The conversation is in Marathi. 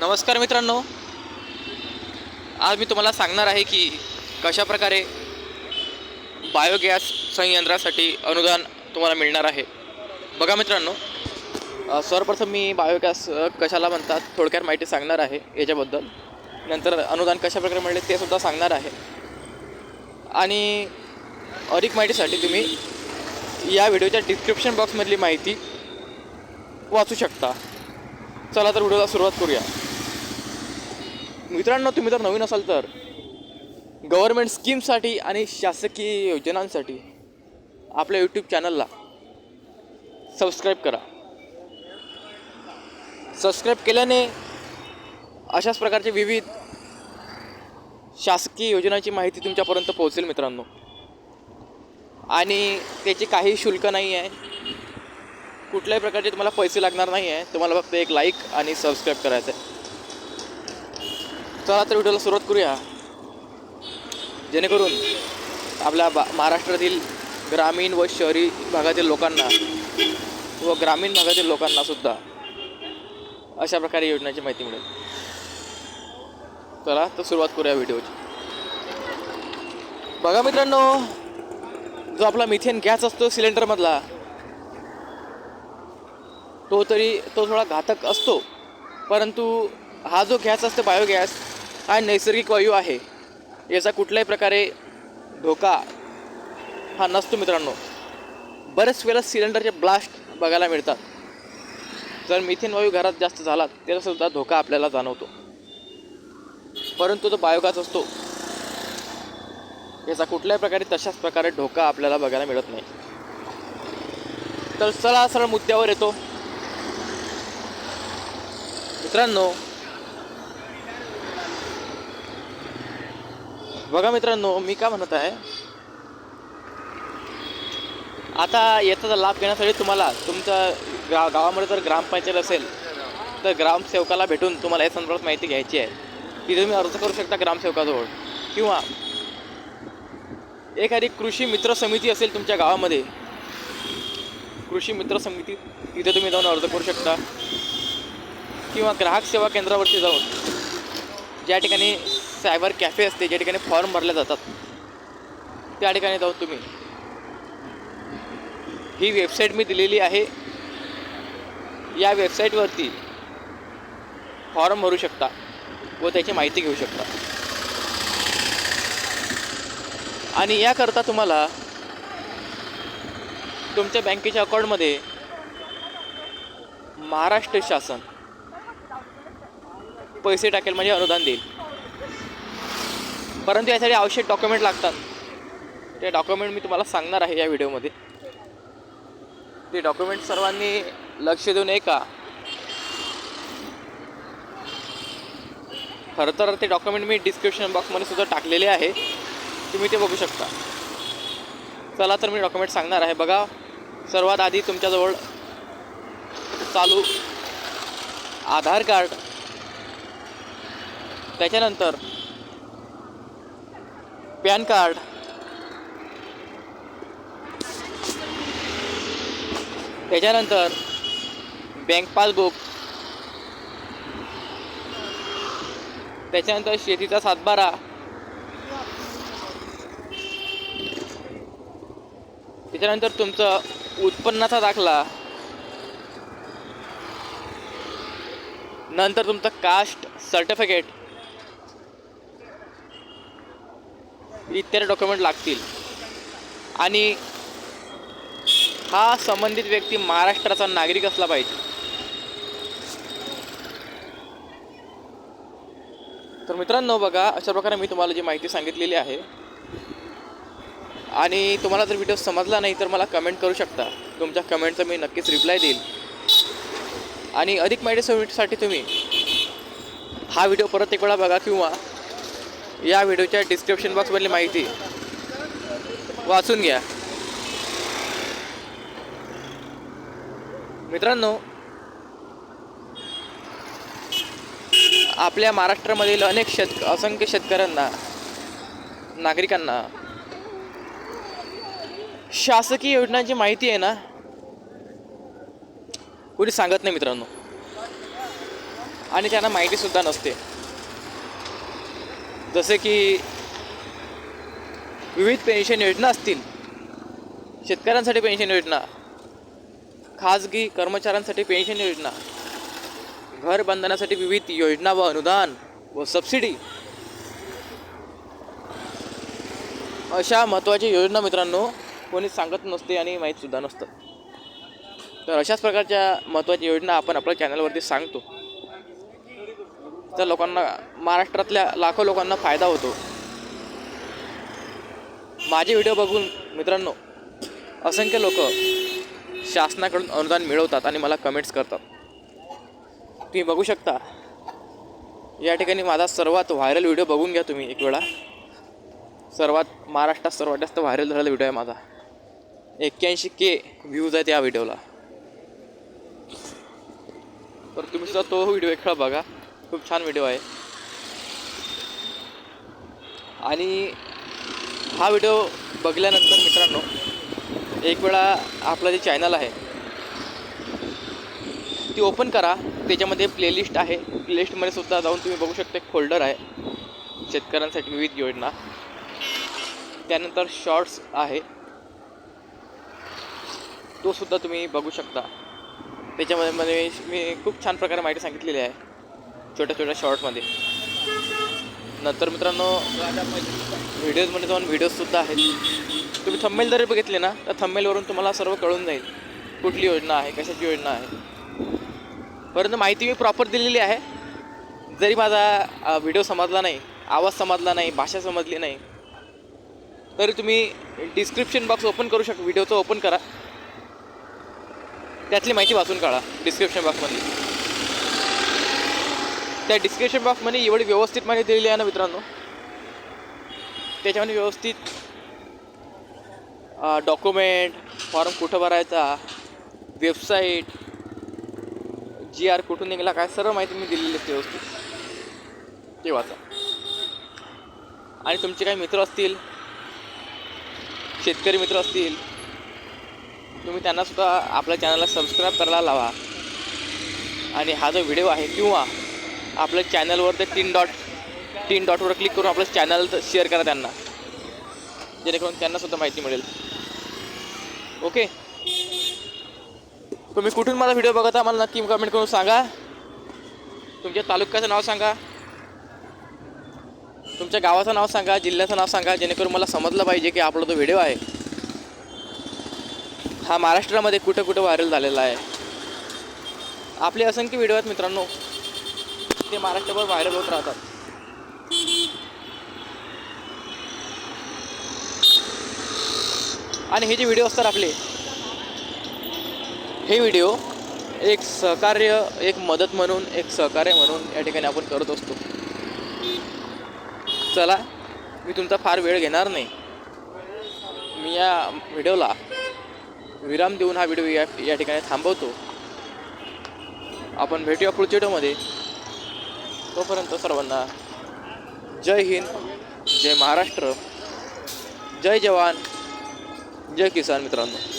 नमस्कार मित्रांनो. आज मी तुम्हाला सांगणार आहे की कशा प्रकारे बायोगॅस संयंत्रासाठी अनुदान तुम्हाला मिळणार आहे. बघा मित्रांनो सर्वप्रथम मी बायोगॅस कशाला म्हणतात थोडक्यात माहिती सांगणार आहे याच्याबद्दल. नंतर अनुदान कशाप्रकारे मिळेल ते सुद्धा सांगणार आहे. आणि अधिक माहितीसाठी तुम्ही या व्हिडिओच्या डिस्क्रिप्शन बॉक्समधली माहिती वाचू शकता. चला तर व्हिडिओला सुरुवात करूया. मित्रांनो तुम्ही जर नवीन असाल तर गव्हर्मेंट स्कीमसाठी आणि शासकीय योजनांसाठी आपल्या यूट्यूब चॅनलला सबस्क्राईब करा. सबस्क्राईब केल्याने अशाच प्रकारचे विविध शासकीय योजनांची माहिती तुमच्यापर्यंत पोहोचेल मित्रांनो. आणि त्याचे काही शुल्क नाही आहे. कुठल्याही प्रकारचे तुम्हाला पैसे लागणार नाही आहे. तुम्हाला फक्त एक लाईक आणि सबस्क्राईब करायचं आहे. चला तर व्हिडिओला सुरुवात करूया. जेणेकरून आपल्या बा महाराष्ट्रातील ग्रामीण व शहरी भागातील लोकांना व ग्रामीण भागातील लोकांना सुद्धा अशा प्रकारे योजनेची माहिती मिळेल. चला तर सुरुवात करूया व्हिडिओची. बघा मित्रांनो जो आपला मिथेन गॅस असतो सिलेंडरमधला तो तरी तो थोडा घातक असतो. परंतु हा जो गॅस असतो बायोगॅस हा नैसर्गिक वायू आहे. याचा कुठल्याही प्रकारे धोका हा नसतो मित्रांनो. बरेच वेळेला सिलेंडरचे ब्लास्ट बघायला मिळतात. जर मिथेन वायू घरात जास्त झाला त्याचासुद्धा धोका आपल्याला जाणवतो. परंतु तो बायोगॅस असतो. याचा कुठल्याही प्रकारे तशाच प्रकारे धोका आपल्याला बघायला मिळत नाही. तर चला सरळ मुद्द्यावर येतो. मित्रांनो बघा मित्रांनो मी काय म्हणत आहे? आता याचा लाभ घेण्यासाठी तुम्हाला तुमच्या गा गावामध्ये जर ग्रामपंचायत असेल तर ग्रामसेवकाला भेटून तुम्हाला या संदर्भात माहिती घ्यायची आहे. की तुम्ही अर्ज करू शकता ग्रामसेवकाजवळ. किंवा एखादी कृषी मित्र समिती असेल तुमच्या गावामध्ये कृषी मित्र समिती तिथे तुम्ही जाऊन अर्ज करू शकता. किंवा ग्राहक सेवा केंद्रावरती जाऊन ज्या ठिकाणी सायबर कॅफे असते ज्या ठिकाणी फॉर्म भरले जातात. त्या ठिकाणी जाऊ तुम्ही. ही वेबसाईट मी दिलेली आहे. या वेबसाईटवरती फॉर्म भरू शकता व त्याची माहिती घेऊ शकता. आणि याकरता तुम्हाला तुमच्या बँकेच्या अकाउंटमध्ये महाराष्ट्र शासन पैसे टाकेल म्हणजे अनुदान देईल. परंतु यासाठी आवश्यक डॉक्युमेंट लागतात. ते डॉक्युमेंट मी तुम्हाला सांगणार आहे या व्हिडिओमध्ये. ते डॉक्युमेंट सर्वांनी लक्ष देऊन आहे का? खरं तर ते डॉक्युमेंट मी डिस्क्रिप्शन बॉक्समध्ये सुद्धा टाकलेले आहे. तुम्ही ते बघू शकता. चला तर मी डॉक्युमेंट सांगणार आहे. बघा सर्वात आधी तुमच्याजवळ चालू आधार कार्ड. त्याच्यानंतर पॅन कार्ड. त्याच्यानंतर बँक पासबुक. त्याच्यानंतर शेतीचा सातबारा. त्याच्यानंतर तुमचं उत्पन्नाचा दाखला. नंतर तुमचं कास्ट सर्टिफिकेट इत्यादी डॉक्युमेंट लागतील. आणि हा संबंधित व्यक्ती महाराष्ट्राचा नागरिक असला पाहिजे. तर मित्रांनो बघा अशा प्रकारे मी तुम्हाला जी माहिती सांगितलेली आहे. आणि तुम्हाला जर व्हिडिओ समजला नाही तर मला कमेंट करू शकता. तुमच्या कमेंटचं मी नक्कीच रिप्लाय देईल. आणि अधिक माहितीसाठी तुम्ही हा व्हिडिओ परत एक वेळा बघा किंवा या व्हिडिओच्या डिस्क्रिप्शन बॉक्समधली माहिती वाचून घ्या. मित्रांनो आपल्या महाराष्ट्रामधील अनेक शेत असंख्य शेतकऱ्यांना नागरिकांना शासकीय योजनांची माहिती आहे ना कुणी सांगत नाही मित्रांनो. आणि त्यांना माहितीसुद्धा नसते. जसे की विविध पेन्शन योजना असतील शेतकऱ्यांसाठी पेन्शन योजना खाजगी कर्मचाऱ्यांसाठी पेन्शन योजना घर बांधण्यासाठी विविध योजना व अनुदान व सबसिडी अशा महत्त्वाच्या योजना मित्रांनो कोणी सांगत नसते आणि माहीतसुद्धा नसतं. तर अशाच प्रकारच्या महत्त्वाच्या योजना आपण आपल्या चॅनलवरती सांगतो. तर लोकांना महाराष्ट्रातल्या लाखो लोकांना फायदा होतो. माझे व्हिडिओ बघून मित्रांनो असंख्य लोक शासनाकडून अनुदान मिळवतात आणि मला कमेंट्स करतात. तुम्ही बघू शकता या ठिकाणी माझा सर्वात व्हायरल व्हिडिओ बघून घ्या तुम्ही एक वेळा. सर्वात महाराष्ट्रात सर्वात जास्त व्हायरल झालेला व्हिडिओ आहे माझा. एक्क्याऐंशी के व्ह्यूज आहेत या व्हिडिओला. तर तुम्ही सुद्धा तो व्हिडिओ एक वेळा बघा. खूप छान व्हिडिओ आहे. आणि हा व्हिडिओ बघल्यानंतर मित्रांनो एक वेळा आपलं जे चॅनल आहे ती ओपन करा. त्याच्यामध्ये प्लेलिस्ट आहे. प्लेलिस्टमध्ये सुद्धा जाऊन तुम्ही बघू शकता एक फोल्डर आहे. शेतकऱ्यांसाठी विविध योजना. त्यानंतर शॉर्ट्स आहे. तो सुद्धा तुम्ही बघू शकता. त्याच्यामध्ये मी खूप छान प्रकारे माहिती सांगितलेली आहे छोट्या छोट्या शॉर्टमध्ये नंतर मित्रांनो व्हिडिओजमध्ये जाऊन व्हिडिओजसुद्धा आहेत. तुम्ही थंबेल जरी बघितले ना तर थंबेलवरून तुम्हाला सर्व कळून जाईल कुठली योजना आहे कशाची योजना आहे. परंतु माहिती मी प्रॉपर दिलेली आहे. जरी माझा व्हिडिओ समजला नाही आवाज समजला नाही भाषा समजली नाही तरी तुम्ही डिस्क्रिप्शन बॉक्स ओपन करू शकता व्हिडिओचं ओपन करा. त्यातली माहिती वाचून काढा डिस्क्रिप्शन बॉक्समधली त्या डिस्क्रिप्शन बॉक्समध्ये एवढी व्यवस्थित माहिती दिलेली आहे ना मित्रांनो? त्याच्यामध्ये व्यवस्थित डॉक्युमेंट फॉर्म कुठं भरायचा वेबसाईट जी आर कुठून निघाला काय सर्व माहिती मी दिलेली असते व्यवस्थित. ते वाचा. आणि तुमचे काही मित्र असतील शेतकरी मित्र असतील तुम्ही त्यांनासुद्धा आपल्या चॅनलला सबस्क्राईब करायला लावा. आणि हा जो व्हिडिओ आहे किंवा आपल्या चॅनलवर ते तीन डॉट तीन डॉटवर क्लिक करून आपलं चॅनल शेअर करा त्यांना. जेणेकरून त्यांनासुद्धा माहिती मिळेल. ओके तुम्ही कुठून माझा व्हिडिओ बघत आहात मला नक्की कमेंट करून सांगा. तुमच्या तालुक्याचं नाव सांगा. तुमच्या गावाचं नाव सांगा जिल्ह्याचं नाव सांगा जेणेकरून मला समजलं पाहिजे की आपला जो व्हिडिओ आहे हा महाराष्ट्रामध्ये कुठं कुठं व्हायरल झालेला आहे. आपले असंख्य व्हिडिओ आहेत मित्रांनो. ते महाराष्ट्रभर व्हायरल होत राहतात. आणि हे जे व्हिडिओ असतात आपले हे व्हिडिओ एक सहकार्य एक मदत म्हणून एक सहकार्य म्हणून या ठिकाणी आपण करत असतो. चला मी तुमचा फार वेळ घेणार नाही. मी या व्हिडिओला विराम देऊन हा व्हिडिओ या या ठिकाणी थांबवतो. आपण भेटूया पुढच्या व्हिडिओमध्ये तोपर्यंत सर्वांना जय हिंद जय महाराष्ट्र जय जवान जय किसान मित्रांनो.